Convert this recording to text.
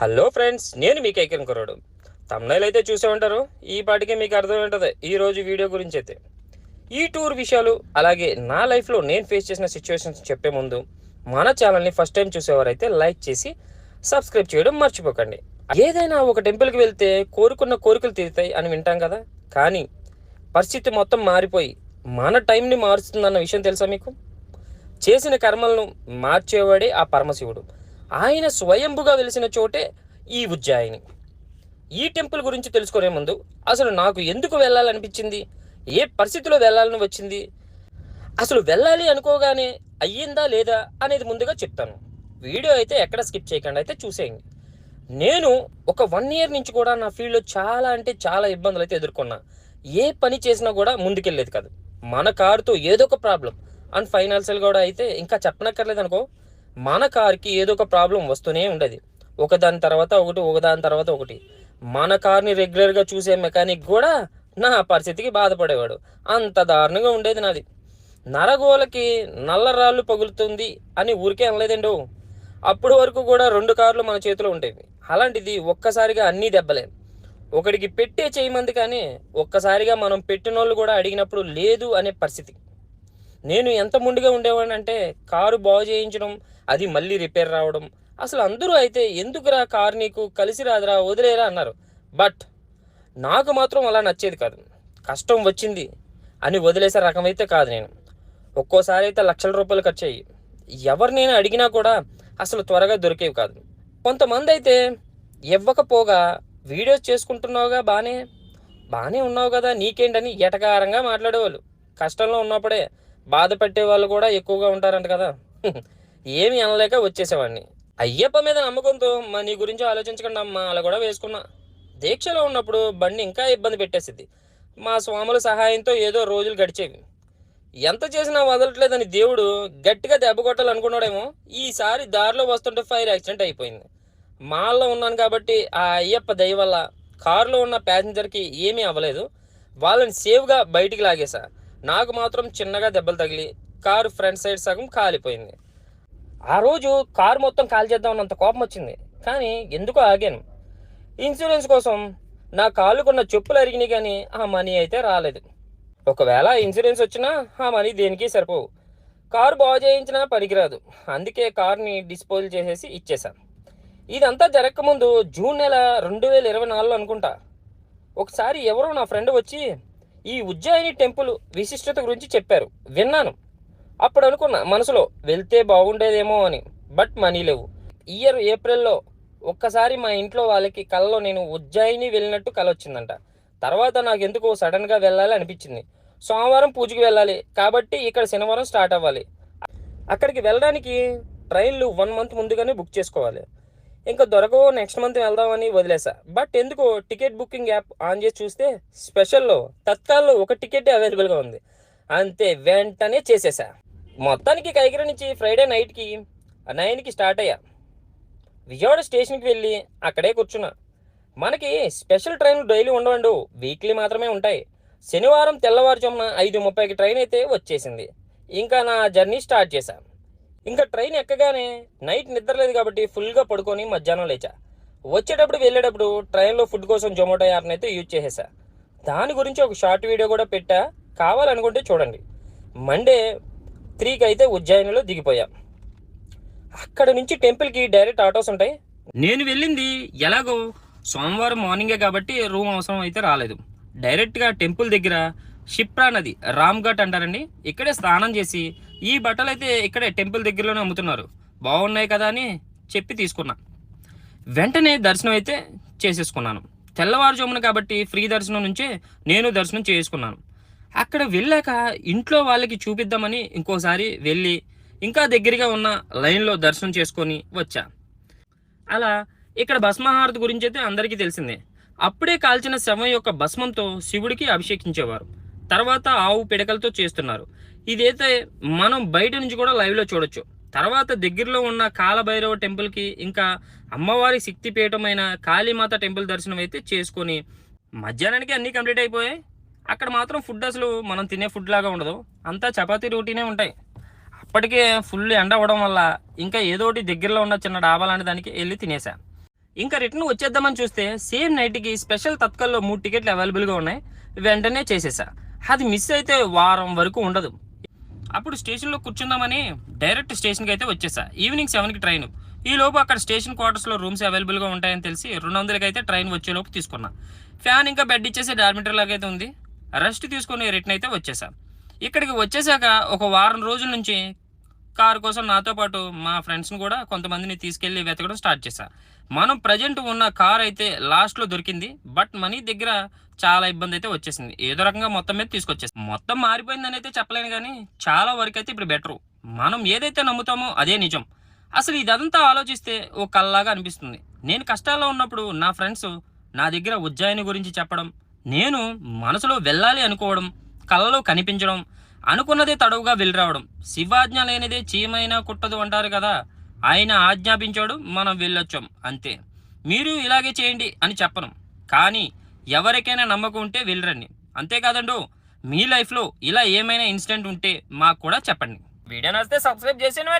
Hello friends నేను మీ కైకిన్ కుర్రాడు. Thumbnail అయితే చూసే ఉంటారు. ఈ పాటికే మీకు అర్థమై ఉంటుంది ఈరోజు వీడియో గురించి అయితే ఈ టూర్ విషయాలు అలాగే నా లైఫ్లో నేను ఫేస్ చేసిన సిచ్యువేషన్స్ చెప్పే ముందు మన ఛానల్ని ఫస్ట్ టైం చూసేవారైతే లైక్ చేసి సబ్స్క్రైబ్ చేయడం మర్చిపోకండి. ఏదైనా ఒక టెంపుల్కి వెళ్తే కోరుకున్న కోరికలు తీరుతాయి అని వింటాం కదా. కానీ పరిస్థితి మొత్తం మారిపోయి మన టైంని మారుస్తుందన్న విషయం తెలుసా మీకు? చేసిన కర్మలను మార్చేవాడే ఆ పరమశివుడు. ఆయన స్వయంభుగా వెలిసిన చోటే ఈ ఉజ్జాయిని. ఈ టెంపుల్ గురించి తెలుసుకునే ముందు అసలు నాకు ఎందుకు వెళ్ళాలనిపించింది? ఏ పరిస్థితిలో వెళ్ళాలని వచ్చింది? అసలు వెళ్ళాలి అనుకోగానే అయ్యిందా లేదా అనేది ముందుగా చెప్తాను. వీడియో అయితే ఎక్కడ స్కిప్ చేయకుండా అయితే చూసేయండి. నేను ఒక వన్ ఇయర్ నుంచి కూడా నా ఫీల్డ్లో చాలా అంటే చాలా ఇబ్బందులు అయితే ఎదుర్కొన్నా. ఏ పని చేసినా కూడా ముందుకెళ్ళేది కాదు. మన కారుతో ఏదో ఒక ప్రాబ్లం. అండ్ ఫైనాన్షియల్ కూడా అయితే ఇంకా చెప్పనక్కర్లేదు అనుకో. మన కార్కి ఏదో ఒక ప్రాబ్లం వస్తూనే ఉండదు. ఒకదాని తర్వాత ఒకటి ఒకదాని తర్వాత ఒకటి. మన కార్ని రెగ్యులర్గా చూసే మెకానిక్ కూడా నా పరిస్థితికి బాధపడేవాడు. అంత దారుణంగా ఉండేది నాది. నరగోలకి నల్లరాళ్ళు పగులుతుంది అని ఊరికే అనలేదండు. అప్పటి వరకు కూడా రెండు కార్లు మన చేతిలో ఉండేవి. అలాంటిది ఒక్కసారిగా అన్నీ దెబ్బలే. ఒకడికి పెట్టే చేయమంది కానీ ఒక్కసారిగా మనం పెట్టినోళ్ళు కూడా అడిగినప్పుడు లేదు అనే పరిస్థితి. నేను ఎంత ముందుగా ఉండేవాడిని అంటే కారు బాగు చేయించడం అది మళ్ళీ రిపేర్ రావడం. అసలు అందరూ అయితే ఎందుకురా కారు నీకు కలిసి రాదురా వదిలేరా అన్నారు. బట్ నాకు మాత్రం అలా నచ్చేది కాదు. కష్టం వచ్చింది అని వదిలేసే రకమైతే కాదు నేను. ఒక్కోసారి అయితే లక్షల రూపాయలు ఖర్చు అయ్యి ఎవరు నేను అడిగినా కూడా అసలు త్వరగా దొరికేవి కాదు. కొంతమంది అయితే ఇవ్వకపోగా వీడియోస్ చేసుకుంటున్నావుగా బాగానే బాగానే ఉన్నావు కదా నీకేంటని ఎటకారంగా మాట్లాడేవాళ్ళు. కష్టంలో ఉన్నప్పుడే బాధ పెట్టే వాళ్ళు కూడా ఎక్కువగా ఉంటారంట కదా. ఏమి అనలేక వచ్చేసేవాడిని. అయ్యప్ప మీద నమ్మకంతో మా నీ గురించి ఆలోచించకుండా అమ్మా అలా కూడా వేసుకున్నా. దీక్షలో ఉన్నప్పుడు బండి ఇంకా ఇబ్బంది పెట్టేసింది. మా స్వాముల సహాయంతో ఏదో రోజులు గడిచేవి. ఎంత చేసినా వదలట్లేదని దేవుడు గట్టిగా దెబ్బ కొట్టాలనుకున్నాడేమో ఈసారి దారిలో వస్తుంటే ఫైర్ యాక్సిడెంట్ అయిపోయింది. మాల్లో ఉన్నాను కాబట్టి ఆ అయ్యప్ప దయ వల్ల కారులో ఉన్న ప్యాసింజర్కి ఏమీ అవ్వలేదు. వాళ్ళని సేఫ్గా బయటికి లాగేశా. నాకు మాత్రం చిన్నగా దెబ్బలు తగిలి కారు ఫ్రంట్ సైడ్ సగం కాలిపోయింది. ఆ రోజు కారు మొత్తం కాల్ చేద్దామన్నంత కోపం వచ్చింది. కానీ ఎందుకో ఆగాను. ఇన్సూరెన్స్ కోసం నా కాలుకున్న చెప్పులు అరిగినాయి కానీ ఆ మనీ అయితే రాలేదు. ఒకవేళ ఇన్సూరెన్స్ వచ్చినా ఆ మనీ దేనికి సరిపోవు. కారు బాగు చేయించినా పనికిరాదు. అందుకే కార్ని డిస్పోజ్ చేసేసి ఇచ్చేశాను. ఇదంతా జరగకముందు జూన్ నెల రెండు వేల ఇరవై నాలుగులో అనుకుంటా. ఒకసారి ఎవరో నా ఫ్రెండ్ వచ్చి ఈ ఉజ్జయిని టెంపుల్ విశిష్టత గురించి చెప్పారు. విన్నాను. అప్పుడు అనుకున్నా మనసులో వెళ్తే బాగుండేదేమో అని. బట్ మనీ లేవు. ఇయర్ ఏప్రిల్లో ఒక్కసారి మా ఇంట్లో వాళ్ళకి కలలో నేను ఉజ్జాయిని వెళ్ళినట్టు కల వచ్చిందంట. తర్వాత నాకు ఎందుకో సడన్గా వెళ్ళాలి అనిపించింది. సోమవారం పూజకి వెళ్ళాలి. కాబట్టి ఇక్కడ శనివారం స్టార్ట్ అవ్వాలి. అక్కడికి వెళ్ళడానికి ట్రైన్లు వన్ మంత్ ముందుగానే బుక్ చేసుకోవాలి. ఇంకా దొరకవు నెక్స్ట్ మంత్ వెళ్దామని వదిలేసా. బట్ ఎందుకో టికెట్ బుకింగ్ యాప్ ఆన్ చేసి చూస్తే స్పెషల్లో తత్కాల్లో ఒక టికెట్ అవైలబుల్గా ఉంది. అంతే వెంటనే చేసేసా. మొత్తానికి కైకిర నుంచి ఫ్రైడే నైట్కి నైన్కి స్టార్ట్ అయ్యా. విజయవాడ స్టేషన్కి వెళ్ళి అక్కడే కూర్చున్నా. మనకి స్పెషల్ ట్రైన్లు డైలీ ఉండవండు వీక్లీ మాత్రమే ఉంటాయి. శనివారం తెల్లవారుజామున ఐదు ముప్పైకి ట్రైన్ అయితే వచ్చేసింది. ఇంకా నా జర్నీ స్టార్ట్ చేశాను ఇంకా ట్రైన్ ఎక్కగానే నైట్ నిద్రలేదు కాబట్టి ఫుల్గా పడుకొని మధ్యాహ్నం లేచా. వచ్చేటప్పుడు వెళ్ళేటప్పుడు ట్రైన్లో ఫుడ్ కోసం జొమాటో యాప్ని అయితే యూజ్ చేసేసా. దాని గురించి ఒక షార్ట్ వీడియో కూడా పెట్టా. కావాలనుకుంటే చూడండి. మండే త్రీకి అయితే ఉజ్జయినిలో దిగిపోయా. అక్కడ నుంచి టెంపుల్కి డైరెక్ట్ ఆటోస్ ఉంటాయి. నేను వెళ్ళింది ఎలాగో సోమవారం మార్నింగే కాబట్టి రూమ్ అవసరం అయితే రాలేదు. డైరెక్ట్గా టెంపుల్ దగ్గర షిప్రా నది రామ్ఘట్ అంటారండి. ఇక్కడే స్నానం చేసి ఈ బట్టలు అయితే ఇక్కడే టెంపుల్ దగ్గరలోనే అమ్ముతున్నారు. బాగున్నాయి కదా అని చెప్పి తీసుకున్నా. వెంటనే దర్శనం అయితే చేసేసుకున్నాను. తెల్లవారుజామున కాబట్టి ఫ్రీ దర్శనం నుంచే నేను దర్శనం చేసుకున్నాను. అక్కడ వెళ్ళాక ఇంట్లో వాళ్ళకి చూపిద్దామని ఇంకోసారి వెళ్ళి ఇంకా దగ్గరగా ఉన్న లైన్లో దర్శనం చేసుకొని వచ్చా. అలా ఇక్కడ భస్మహారతి గురించి అయితే అందరికీ తెలిసిందే. అప్పుడే కాల్చిన శవం యొక్క భస్మంతో శివుడికి అభిషేకించేవారు. తర్వాత ఆవు పిడకలతో చేస్తున్నారు. ఇదైతే మనం బయట నుంచి కూడా లైవ్లో చూడొచ్చు. తర్వాత దగ్గరలో ఉన్న కాలభైరవ టెంపుల్కి ఇంకా అమ్మవారి శక్తిపీఠమైన కాళీమాత టెంపుల్ దర్శనం అయితే చేసుకొని మధ్యాహ్నానికి అన్నీ కంప్లీట్ అయిపోయాయి. అక్కడ మాత్రం ఫుడ్ అసలు మనం తినే ఫుడ్ లాగా ఉండదు. అంతా చపాతీ రోటీనే ఉంటాయి. అప్పటికే ఫుల్ ఎండ అవ్వడం వల్ల ఇంకా ఏదో ఒకటి దగ్గరలో ఉన్న చిన్న డాబా లాంటి దానికి వెళ్ళి తినేసా. ఇంకా రిటర్న్ వచ్చేద్దామని చూస్తే సేమ్ నైట్కి స్పెషల్ తత్కల్లో మూడు టికెట్లు అవైలబుల్గా ఉన్నాయి. వెంటనే చేసేసా. అది మిస్ అయితే వారం వరకు ఉండదు. అప్పుడు స్టేషన్లో కూర్చుందామని డైరెక్ట్ స్టేషన్కి అయితే వచ్చేసా. ఈవినింగ్ సెవెన్కి ట్రైన్ ఈలోపు అక్కడ స్టేషన్ క్వార్టర్స్లో రూమ్స్ అవైలబుల్గా ఉంటాయని తెలిసి రెండు వందలకి అయితే ట్రైన్ వచ్చేలోపు తీసుకున్నా. ఫ్యాన్ ఇంకా బెడ్ ఇచ్చేసి డార్మిటర్ లాగైతే అయితే ఉంది. రెస్ట్ తీసుకొని రిటర్న్ అయితే వచ్చేసా. ఇక్కడికి వచ్చేసాక ఒక వారం రోజుల నుంచి కారు కోసం నాతో పాటు మా ఫ్రెండ్స్ని కూడా కొంతమందిని తీసుకెళ్ళి వెతకడం స్టార్ట్ చేశా మనం ప్రజెంట్ ఉన్న కార్ అయితే లాస్ట్లో దొరికింది. బట్ మనీ దగ్గర చాలా ఇబ్బంది అయితే వచ్చేసింది. ఏదో రకంగా మొత్తం మీద తీసుకొచ్చేసింది మొత్తం మారిపోయిందని అయితే చెప్పలేను కానీ చాలా వరకు అయితే ఇప్పుడు బెటరు. మనం ఏదైతే నమ్ముతామో అదే నిజం. అసలు ఇదంతా ఆలోచిస్తే ఓ కల్లాగా అనిపిస్తుంది. నేను కష్టాల్లో ఉన్నప్పుడు నా ఫ్రెండ్స్ నా దగ్గర ఉజ్జాయిని గురించి చెప్పడం నేను మనసులో వెళ్ళాలి అనుకోవడం కళ్ళలో కనిపించడం అనుకున్నదే తడవుగా వెళ్ళిరావడం శివాజ్ఞ లేనిదే చీమైనా కుట్టదు అంటారు కదా ఆయన ఆజ్ఞాపించాడు మనం వెళ్ళొచ్చాం అంతే. మీరు ఇలాగే చేయండి అని చెప్పను. కానీ ఎవరికైనా నమ్మకం ఉంటే వెళ్ళరండి. అంతేకాదండు మీ లైఫ్లో ఇలా ఏమైనా ఇన్సిడెంట్ ఉంటే మాకు కూడా చెప్పండి. వీడియో నచ్చితే సబ్స్క్రైబ్ చేసేయండి మరి.